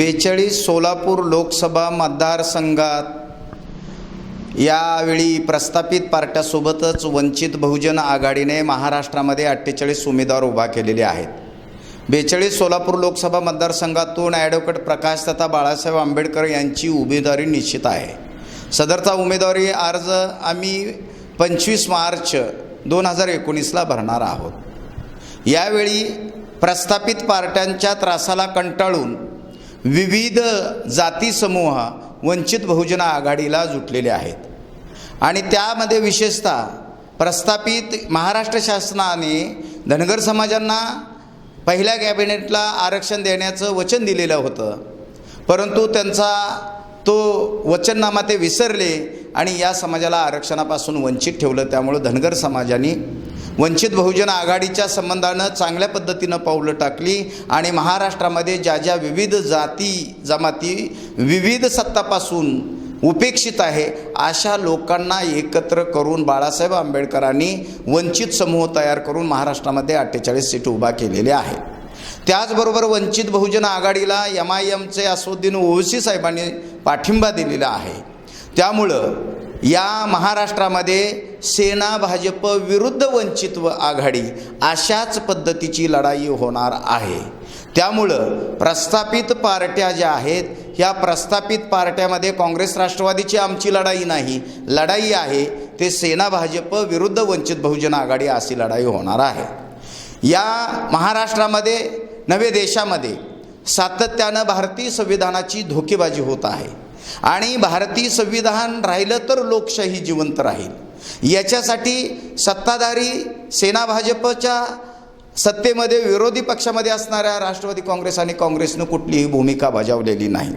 बेचाळीस सोलापूर लोकसभा मतदारसंघात यावेळी प्रस्थापित पार्ट्यासोबतच वंचित बहुजन आघाडीने महाराष्ट्रामध्ये अठ्ठेचाळीस उमेदवार उभा केलेले आहेत. बेचाळीस सोलापूर लोकसभा मतदारसंघातून ॲडव्होकेट प्रकाश तथा बाळासाहेब आंबेडकर यांची उमेदवारी निश्चित आहे. सदरचा उमेदवारी अर्ज आम्ही पंचवीस मार्च दोन हजार एकोणीसला भरणार आहोत. यावेळी प्रस्थापित पार्ट्यांच्या त्रासाला कंटाळून विविध जाती समूह वंचित बहुजन आघाडीला जुटलेले आहेत. आणि त्यामध्ये विशेषतः प्रस्थापित महाराष्ट्र शासनाने धनगर समाजांना पहिल्या कॅबिनेटला आरक्षण देण्याचं वचन दिलेलं होतं. परंतु त्यांचा तो वचननामा ते विसरले आणि या समाजाला आरक्षणापासून वंचित ठेवलं. त्यामुळं धनगर समाजाने वंचित बहुजन आघाडीच्या संबंधानं चांगल्या पद्धतीनं पावलं टाकली आणि महाराष्ट्रामध्ये ज्या ज्या विविध जाती जमाती विविध सत्तापासून उपेक्षित आहे अशा लोकांना एकत्र करून बाळासाहेब आंबेडकरांनी वंचित समूह तयार करून महाराष्ट्रामध्ये अठ्ठेचाळीस सीट उभा केलेल्या आहेत. त्याचबरोबर वंचित बहुजन आघाडीला एम आय एमचे असुद्दीन ओवसी साहेबांनी पाठिंबा दिलेला आहे. त्यामुळं या महाराष्ट्रामध्ये सेना भाजप विरुद्ध वंचित व आघाडी अशाच पद्धतीची लढाई होणार आहे. त्यामुळं प्रस्थापित पार्ट्या ज्या आहेत ह्या प्रस्थापित पार्ट्यामध्ये काँग्रेस राष्ट्रवादीची आमची लढाई नाही. लढाई आहे ते सेना भाजप विरुद्ध वंचित बहुजन आघाडी अशी लढाई होणार आहे. या महाराष्ट्रामध्ये नवे देशामध्ये सातत्यानं भारतीय संविधानाची धोकेबाजी होत आहे. आणि भारतीय संविधान राहिलं तर लोकशाही जिवंत राहील. याच्यासाठी सत्ताधारी सेना भाजपच्या सत्तेमध्ये विरोधी पक्षामध्ये असणाऱ्या राष्ट्रवादी काँग्रेस आणि काँग्रेसनं कुठलीही भूमिका बजावलेली नाही.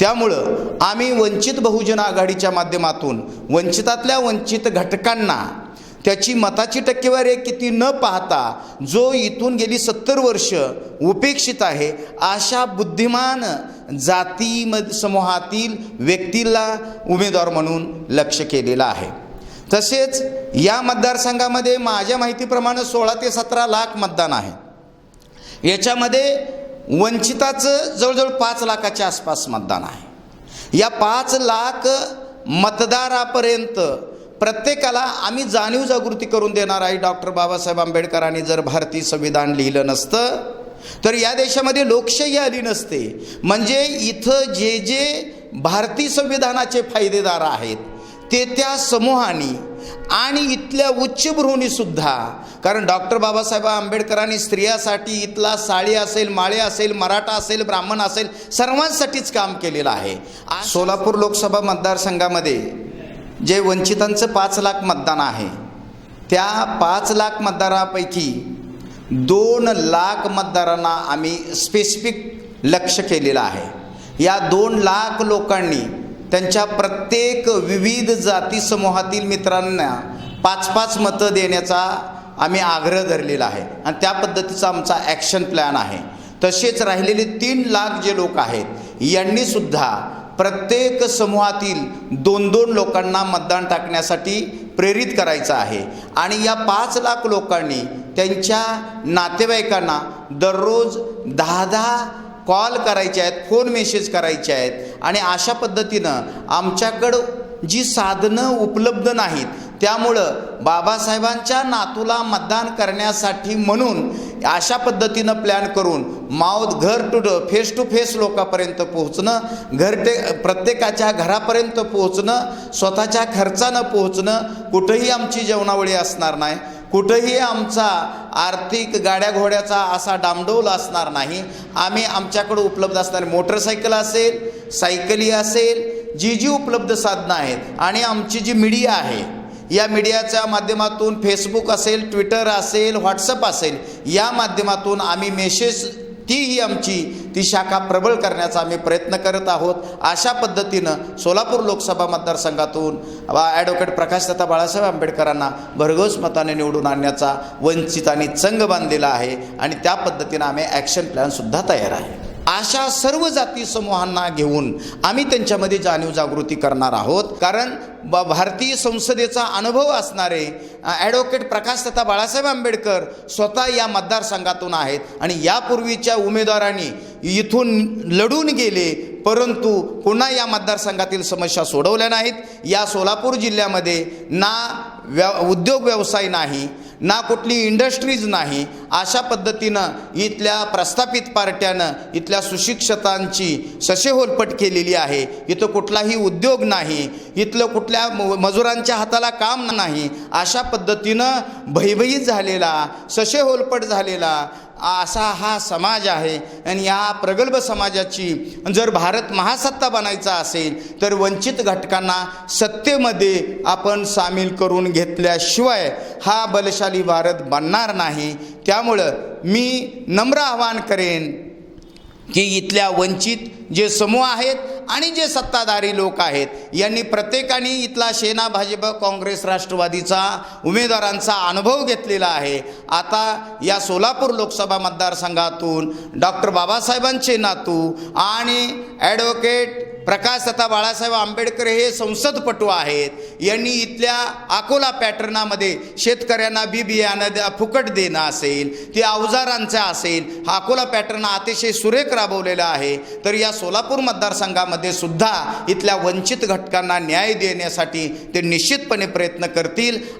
त्यामुळं आम्ही वंचित बहुजन आघाडीच्या माध्यमातून वंचितातल्या वंचित घटकांना त्याची मताची टक्केवारी किती न पाहता जो इथून गेली सत्तर वर्ष उपेक्षित आहे अशा बुद्धिमान जाती समूहातील व्यक्तीला उमेदवार म्हणून लक्ष केलेलं आहे. तसेच या मतदारसंघामध्ये माझ्या माहितीप्रमाणे सोळा ते सतरा लाख मतदान आहे. याच्यामध्ये वंचिताचं जवळजवळ पाच लाखाच्या आसपास मतदान आहे. या पाच लाख मतदारापर्यंत प्रत्येकाला आम्ही जाणीव जागृती करून देणार आहे. डॉक्टर बाबासाहेब आंबेडकरांनी जर भारतीय संविधान लिहिलं नसतं तर या देशामध्ये लोकशाही आली नसते. म्हणजे इथं जे जे भारतीय संविधानाचे फायदेदार आहेत ते त्या समूहाने आणि इथल्या उच्चभ्रूणीसुद्धा कारण डॉक्टर बाबासाहेब आंबेडकरांनी स्त्रियासाठी इथला साळी असेल माळे असेल मराठा असेल ब्राह्मण असेल सर्वांसाठीच काम केलेलं आहे. सोलापूर लोकसभा मतदारसंघामध्ये जे वंचितांचं पाच लाख मतदान आहे त्या पाच लाख मतदारापैकी दोन लाख मतदारांना आम्ही स्पेसिफिक लक्ष केलेलं आहे. या दोन लाख लोकांनी त्यांच्या प्रत्येक विविध जाती समूहातील मित्रांना पाच पाच मतं देण्याचा आम्ही आग्रह धरलेला आहे. आणि त्या पद्धतीचा आमचा ॲक्शन प्लॅन आहे. तसेच राहिलेले तीन लाख जे लोक आहेत यांनीसुद्धा प्रत्येक समूहातील दोन दोन लोकांना मतदान टाकण्यासाठी प्रेरित करायचं आहे. आणि या पाच लाख लोकांनी त्यांच्या नातेवाईकांना दररोज दहा दहा कॉल करायचे आहेत फोन मेसेज करायचे आहेत आणि अशा पद्धतीनं आमच्याकडं जी साधनं उपलब्ध नाहीत त्यामुळं बाबासाहेबांच्या नातूला मतदान करण्यासाठी म्हणून अशा पद्धतीनं प्लॅन करून माऊथ घर टू फेस टू फेस लोकांपर्यंत पोहोचणं घर ते प्रत्येकाच्या घरापर्यंत पोहोचणं स्वतःच्या खर्चानं पोहोचणं कुठंही आमची जेवणावळी असणार नाही. कुठंही आमचा आर्थिक गाड्या घोड्याचा असा डामडोल असणार नाही. आम्ही आमच्याकडं उपलब्ध असणारे मोटरसायकल असेल सायकली असेल जी जी उपलब्ध साधनं आहेत आणि आमची जी मीडिया आहे या मीडियाच्या माध्यमातून फेसबुक असेल ट्विटर असेल व्हॉट्सअप असेल या माध्यमातून आम्ही मेसेज तीही आमची ती शाखा प्रबळ करण्याचा आम्ही प्रयत्न करत आहोत. अशा पद्धतीनं सोलापूर लोकसभा मतदारसंघातून ॲडव्होकेट प्रकाश तथा बाळासाहेब आंबेडकरांना भरघोस मताने निवडून आणण्याचा वंचितांनी चंग बांधलेला आहे आणि त्या पद्धतीनं आम्ही ॲक्शन प्लॅनसुद्धा तयार आहे. अशा सर्व जाती समूहांना घेऊन आम्ही त्यांच्यामध्ये जाणीव जागृती करणार आहोत. कारण ब भारतीय संसदेचा अनुभव असणारे ॲडव्होकेट प्रकाश तथा बाळासाहेब आंबेडकर स्वतः या मतदारसंघातून आहेत. आणि यापूर्वीच्या उमेदवारांनी इथून लढून गेले परंतु पुन्हा या मतदारसंघातील समस्या सोडवल्या नाहीत. या सोलापूर जिल्ह्यामध्ये ना व्या उद्योग व्यवसाय नाही ना कुठली इंडस्ट्रीज नाही अशा पद्धतीनं इथल्या प्रस्थापित पार्ट्यानं इथल्या सुशिक्षितांची सशेहोलपट केलेली आहे. इथं कुठलाही उद्योग नाही इथलं कुठल्या म- मजुरांच्या हाताला काम नाही अशा पद्धतीनं भयभयीत झालेला सशेहोलपट झालेला असा हा समाज आहे. आणि या प्रगल्भ समाजाची जर भारत महासत्ता बनायचा असेल तर वंचित घटकांना सत्तेमध्ये आपण सामील करून घेतल्याशिवाय हा बलशाली भारत बनणार नाही. त्यामुळं मी नम्र आवाहन करेन की इथल्या वंचित जे समूह आहेत आणि जे सत्ताधारी लोक आहेत यांनी प्रत्येकाने इथला सेना भाजप काँग्रेस राष्ट्रवादीचा उमेदवारांचा अनुभव घेतलेला आहे. आता या सोलापूर लोकसभा मतदारसंघातून डॉक्टर बाबासाहेबांचे नातू आणि ॲडव्होकेट प्रकाश तथा बाळासाहेब आंबेडकर हे संसदपटू आहेत. यांनी इथल्या अकोला पॅटर्नामध्ये शेतकऱ्यांना बी बियाणं द्या- फुकट देणं असेल ते अवजारांचं असेल हा अकोला पॅटर्न अतिशय सुरेख राबवलेला आहे. तर या सोलापूर मतदारसंघामध्ये सुद्धा इथल्या वंचित घटकांना न्याय देण्यासाठी ते निश्चितपणे प्रयत्न करतील.